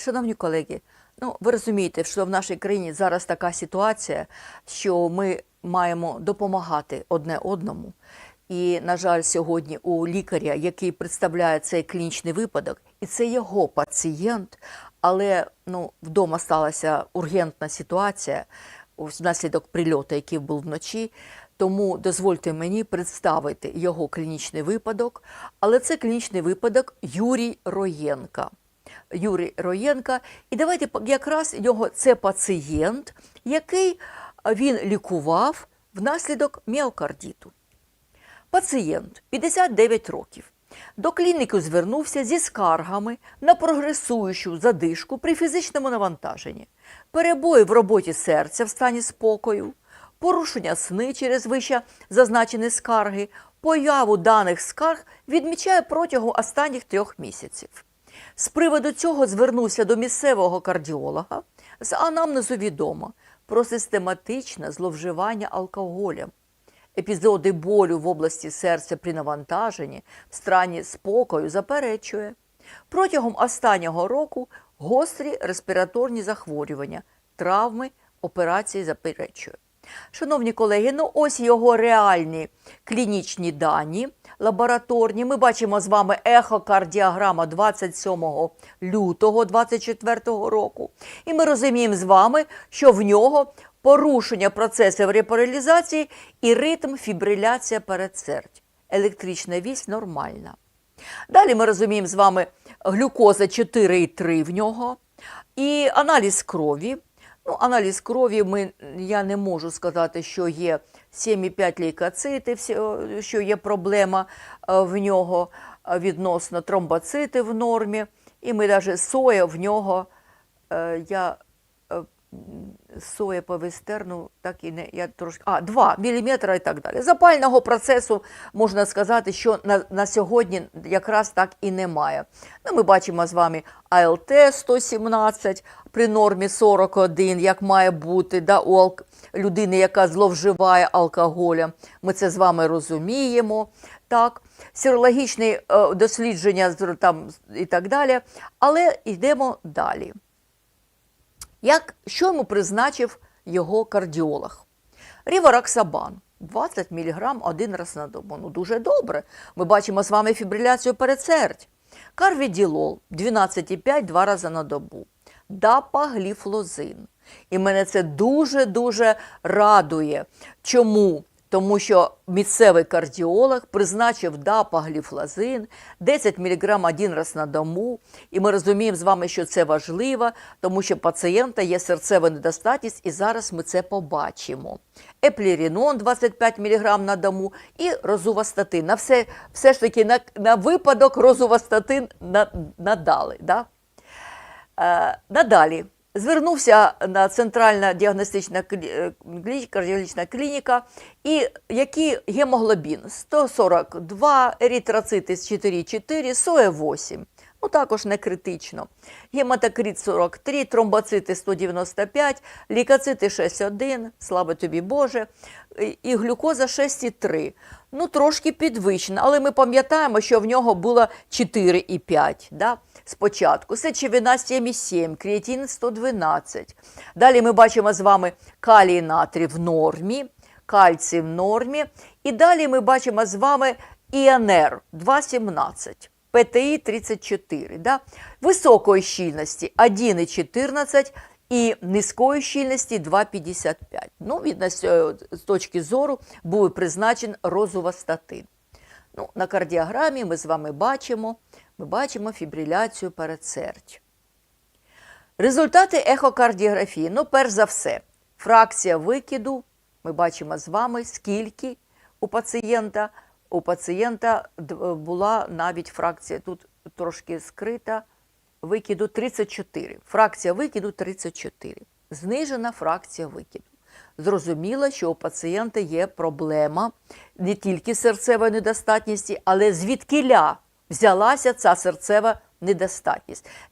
Шановні колеги, ну ви розумієте, що в нашій країні зараз така ситуація, що ми маємо допомагати одне одному. І, на жаль, сьогодні у лікаря, який представляє цей клінічний випадок, і це його пацієнт, але ну, вдома сталася ургентна ситуація внаслідок прильоту, який був вночі. Тому дозвольте мені представити його клінічний випадок, але це клінічний випадок Юрій Роєнка. Юрій Роєнка. І давайте якраз його це пацієнт, який він лікував внаслідок міокардіту. Пацієнт 59 років. До клініки звернувся зі скаргами на прогресуючу задишку при фізичному навантаженні, перебої в роботі серця в стані спокою, порушення сни через вище зазначені скарги, появу даних скарг відмічає протягом останніх трьох місяців. З приводу цього звернувся до місцевого кардіолога з анамнезу відомо про систематичне зловживання алкоголем, епізоди болю в області серця при навантаженні в стані спокою заперечує. Протягом останнього року гострі респіраторні захворювання, травми, операції заперечує. Шановні колеги, ну ось його реальні клінічні дані лабораторні. Ми бачимо з вами ехокардіограма 27 лютого 2024 року. І ми розуміємо з вами, що в нього порушення процесів репералізації і ритм фібриляція передсердь. Електрична вісь нормальна. Далі ми розуміємо з вами глюкоза 4,3 в нього і аналіз крові. Ну, аналіз крові ми, я не можу сказати, що є 7,5 лейкоцити, що є проблема е, в нього е, відносно тромбоцити в нормі. І ми навіть соя в нього, е, я соя по так і не я трошки. А, 2 мм і так далі. Запального процесу можна сказати, що на, на сьогодні якраз так і немає. Ну, ми бачимо з вами АЛТ 117 при нормі 41, як має бути да, у людини, яка зловживає алкоголем. Ми це з вами розуміємо. Так, сірологічне дослідження там, і так далі. Але йдемо далі. Як, що йому призначив його кардіолог? Рівараксабан 20 мг один раз на добу. Ну дуже добре. Ми бачимо з вами фібриляцію передсердь. Карвіділол 12,5 два рази на добу. Дапагліфлозин. І мене це дуже-дуже радує. Чому? Тому що місцевий кардіолог призначив дапагліфлозин 10 мг один раз на дому. І ми розуміємо з вами, що це важливо, тому що пацієнта є серцева недостатність, і зараз ми це побачимо. Еплірінон 25 мг на дому і розувастатин. На все, все ж таки на, на випадок розувастатин на, надали. Да? Е, Надалі звернувся на центральна діагностична клі- е, кардіологічна клініка, і який гемоглобін 142, еритроцити 4,4, соя 8. Ну, також не критично. Гематокрит 43, тромбоцити 195, лікоцити 6,1, слава тобі Боже, і- глюкоза 6,3. Ну, трошки підвищена, але ми пам'ятаємо, що в нього було 4,5 да, спочатку. Сечовина 7,7, креатин 112. Далі ми бачимо з вами калій натрій в нормі, кальцій в нормі. І далі ми бачимо з вами ІНР 2,17. ПТІ 34, да? високої щільності 1,14 і низької щільності 2,55. Ну, від з точки зору був призначений розувастатин. Ну, на кардіограмі ми з вами бачимо, ми бачимо фібриляцію передсердь. Результати ехокардіографії. Ну, перш за все, фракція викиду. Ми бачимо з вами, скільки у пацієнта. У пацієнта була навіть фракція, тут трошки скрита, викиду 34. Фракція викиду 34. Знижена фракція викиду. Зрозуміло, що у пацієнта є проблема не тільки серцевої недостатності, але звідкиля взялася ця серцева недостатність.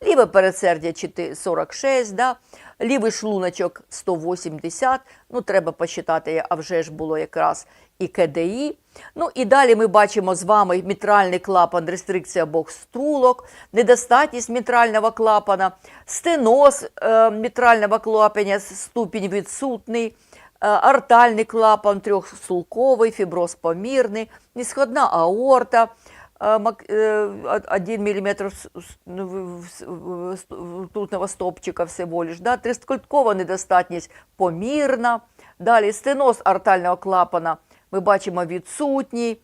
Ліве передсердя 46, да? лівий шлуночок 180, ну треба посчитати, а вже ж було якраз і КДІ. Ну і далі ми бачимо з вами мітральний клапан, рестрикція обох стулок, недостатність мітрального клапана, стеноз е, мітрального клапаня, ступінь відсутний, е, артальний клапан трьохстулковий, фіброз помірний, несходна аорта, 1 міліметр ртутного стопчика всего лишь, да, тристкольткова недостатність помірна, далі стеноз артального клапана. Ми бачимо відсутній,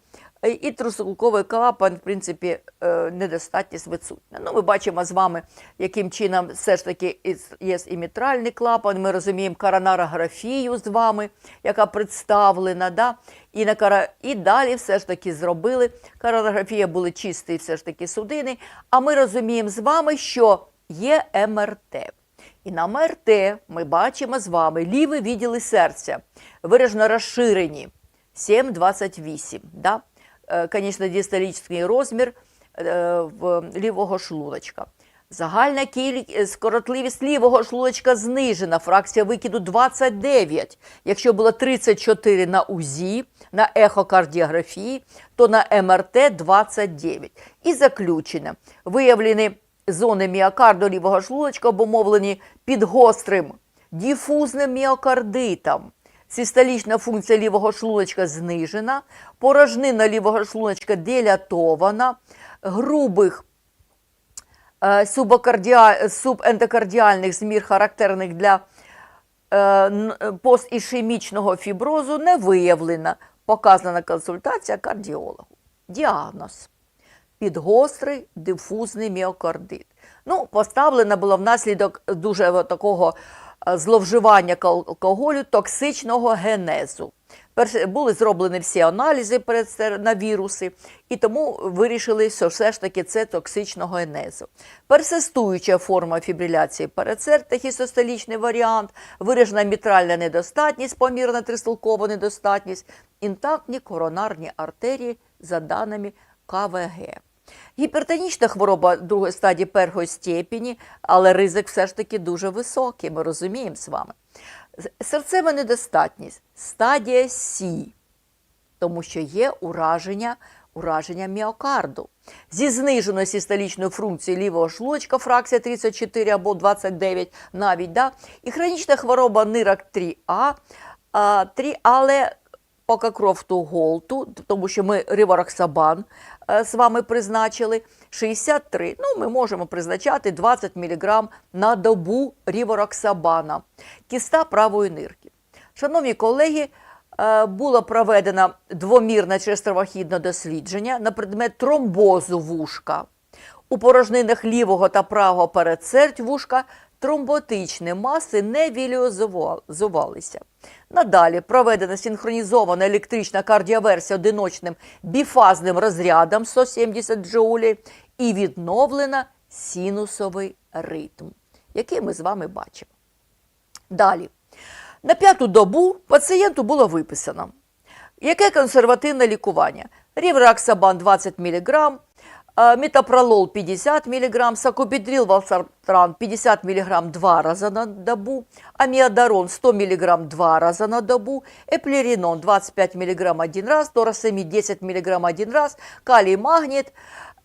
і тростулковий клапан, в принципі, е, недостатність відсутня. Ну, ми бачимо з вами, яким чином все ж таки є і мітральний клапан, ми розуміємо коронарографію з вами, яка представлена, да? і, на кара... і далі все ж таки зробили. Коронарографія були чисті все ж таки судини, а ми розуміємо з вами, що є МРТ. І на МРТ ми бачимо з вами ліві відділи серця, виражено розширені 7,28. Да? Е, Конечно, діастолічний розмір е, лівого шлуночка. Загальна кількість, скоротливість лівого шлуночка знижена, фракція викиду 29. Якщо було 34 на УЗІ, на ехокардіографії, то на МРТ 29. І заключено. Виявлені зони міокарду лівого шлуночка обумовлені під гострим діфузним міокардитом. Систолічна функція лівого шлуночка знижена, порожнина лівого шлуночка дилятована, грубих е, субендокардіальних змір, характерних для е, постішемічного фіброзу, не виявлено. Показана консультація кардіологу. Діагноз підгострий дифузний міокардит. Ну, поставлена була внаслідок дуже такого зловживання кал- алкоголю токсичного генезу. Були зроблені всі аналізи на віруси, і тому вирішили, що все ж таки це токсичного генезу. Персистуюча форма фібриляції передсердь, тахісостолічний варіант, виражена мітральна недостатність, помірна тристолкова недостатність, інтактні коронарні артерії за даними КВГ. Гіпертонічна хвороба другої стадії першої степені, але ризик все ж таки дуже високий, ми розуміємо з вами. Серцева недостатність стадія Сі, тому що є ураження, ураження міокарду. Зі зниженою систолічною функцією лівого шлуночка, фракція 34 або 29 навіть, да? і хронічна хвороба нирок 3А, а, 3, але поки кров ту голту, тому що ми ривароксабан е, з вами призначили 63. Ну, ми можемо призначати 20 мг на добу рівороксабана, кіста правої нирки. Шановні колеги, е, було проведено двомірне черестровахідне дослідження на предмет тромбозу вушка. У порожнинах лівого та правого передсердь вушка тромботичні маси не віліозувалися. Надалі проведена синхронізована електрична кардіоверсія одиночним біфазним розрядом 170 джоулів і відновлена синусовий ритм, який ми з вами бачимо. Далі. На п'яту добу пацієнту було виписано. Яке консервативне лікування? Рівраксабан 20 мг, е, мітопролол 50 мг, сакупідрил валсартран 50 мг два рази на добу, аміодарон 100 мг два рази на добу, еплеринон 25 мг один раз, торасемід 10 мг один раз, калій магніт,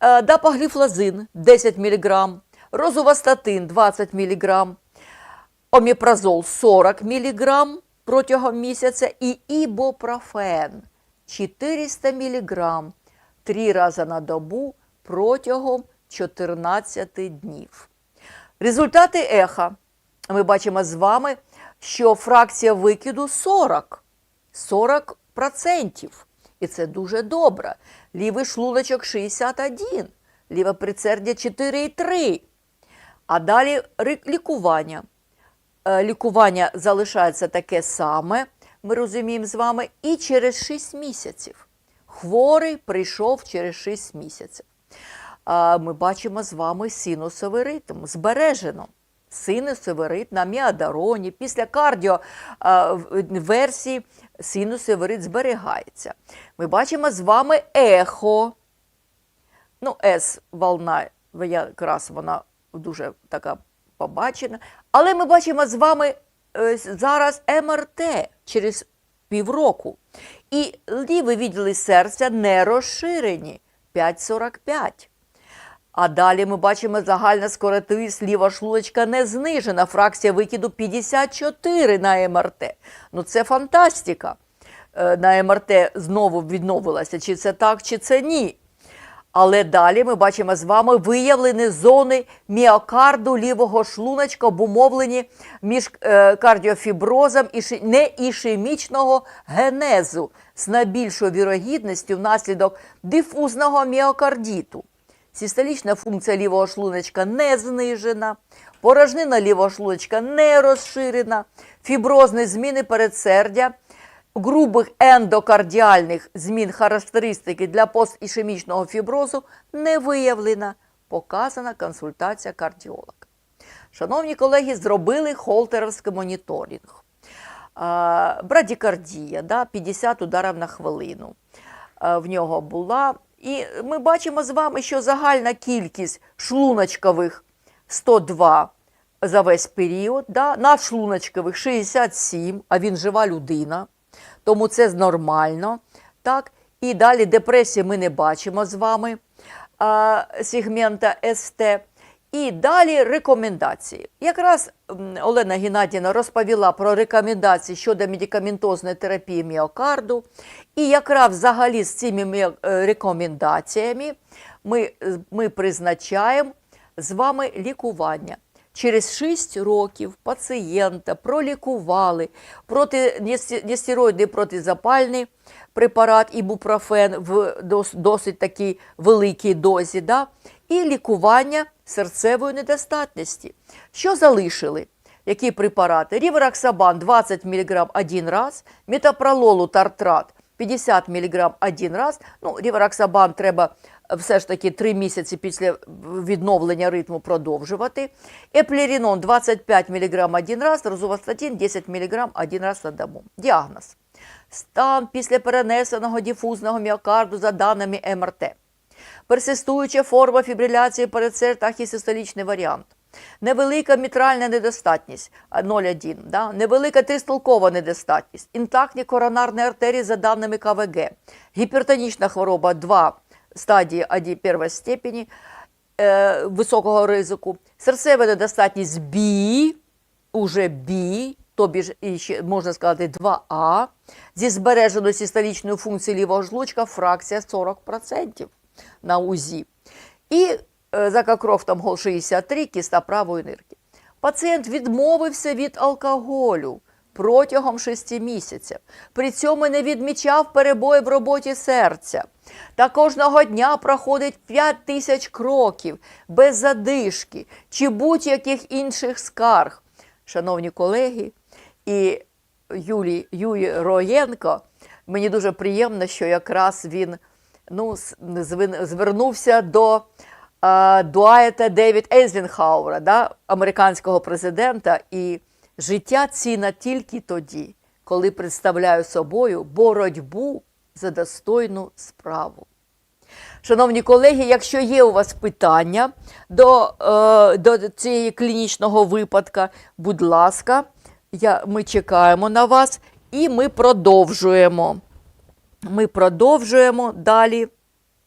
е, дапагліфлазин 10 мг, розувастатин 20 мг, оміпразол 40 мг протягом місяця і ібупрофен 400 мг три рази на добу протягом 14 днів. Результати еха. Ми бачимо з вами, що фракція викиду 40. 40%. І це дуже добре. Лівий шлуночок 61, ліве прицердя 4,3. А далі лікування. Е, Лікування залишається таке саме, ми розуміємо з вами, і через 6 місяців. Хворий прийшов через 6 місяців. Ми бачимо з вами синусовий ритм, збережено. Синусовий ритм на міадароні, після кардіоверсії синусовий ритм зберігається. Ми бачимо з вами ехо. Ну, С волна якраз вона дуже така побачена. Але ми бачимо з вами е, зараз МРТ через півроку. І ліві відділи серця не розширені 5,45. А далі ми бачимо загальна скоротивість ліва шлуночка не знижена. Фракція викиду 54 на МРТ. Ну це фантастика. Е, На МРТ знову відновилася, чи це так, чи це ні. Але далі ми бачимо з вами виявлені зони міокарду лівого шлуночка, обумовлені між е, кардіофіброзом і неішемічного генезу з найбільшою вірогідністю внаслідок дифузного міокардіту. Систолічна функція лівого шлуночка не знижена, порожнина лівого шлуночка не розширена, фіброзні зміни передсердя, грубих ендокардіальних змін характеристики для постішемічного фіброзу не виявлена. Показана консультація кардіолога. Шановні колеги, зробили холтеровський моніторинг. Брадікардія, да, 50 ударів на хвилину в нього була. І ми бачимо з вами, що загальна кількість шлуночкових 102 за весь період, да, надшлуночкових 67, а він жива людина, тому це нормально. Так? І далі депресії ми не бачимо з вами а, сегмента СТ. І далі рекомендації. Якраз Олена Геннадіївна розповіла про рекомендації щодо медикаментозної терапії міокарду. І якраз взагалі з цими е, рекомендаціями ми, ми призначаємо з вами лікування. Через 6 років пацієнта пролікували проти нестероїдний протизапальний препарат ібупрофен в дос- досить такій великій дозі, да? І лікування серцевої недостатності. Що залишили? Які препарати? Рівероксабан 20 мг один раз, метапрололу тартрат 50 мг один раз. Ну, рівероксабан треба все ж таки 3 місяці після відновлення ритму продовжувати. Еплерінон 25 мг один раз, розувастатин 10 мг один раз на дому. Діагноз. Стан після перенесеного дифузного міокарду за даними МРТ. Персистуюча форма фібриляції передсердя ахісистолічний варіант. Невелика мітральна недостатність 0,1, да? невелика тристолкова недостатність, інтактні коронарні артерії за даними КВГ, гіпертонічна хвороба 2 стадії 1 першої степені е, високого ризику, серцева недостатність B, уже B, тобі ж і ще можна сказати 2А, зі збереженою систолічною функцією лівого жлучка фракція 40% на УЗІ. І е, закакрофтом гол 63 кіста правої нирки. Пацієнт відмовився від алкоголю протягом 6 місяців. При цьому не відмічав перебої в роботі серця. Та кожного дня проходить 5 тисяч кроків без задишки чи будь-яких інших скарг. Шановні колеги, і Юлій Юрій Роєнко, мені дуже приємно, що якраз він ну, звернувся до а, Дуайта Девід Ейзенхауера, да, американського президента. І життя цінна тільки тоді, коли представляю собою боротьбу за достойну справу. Шановні колеги, якщо є у вас питання до, е, до цієї клінічного випадка, будь ласка, я, ми чекаємо на вас і ми продовжуємо. Ми продовжуємо далі.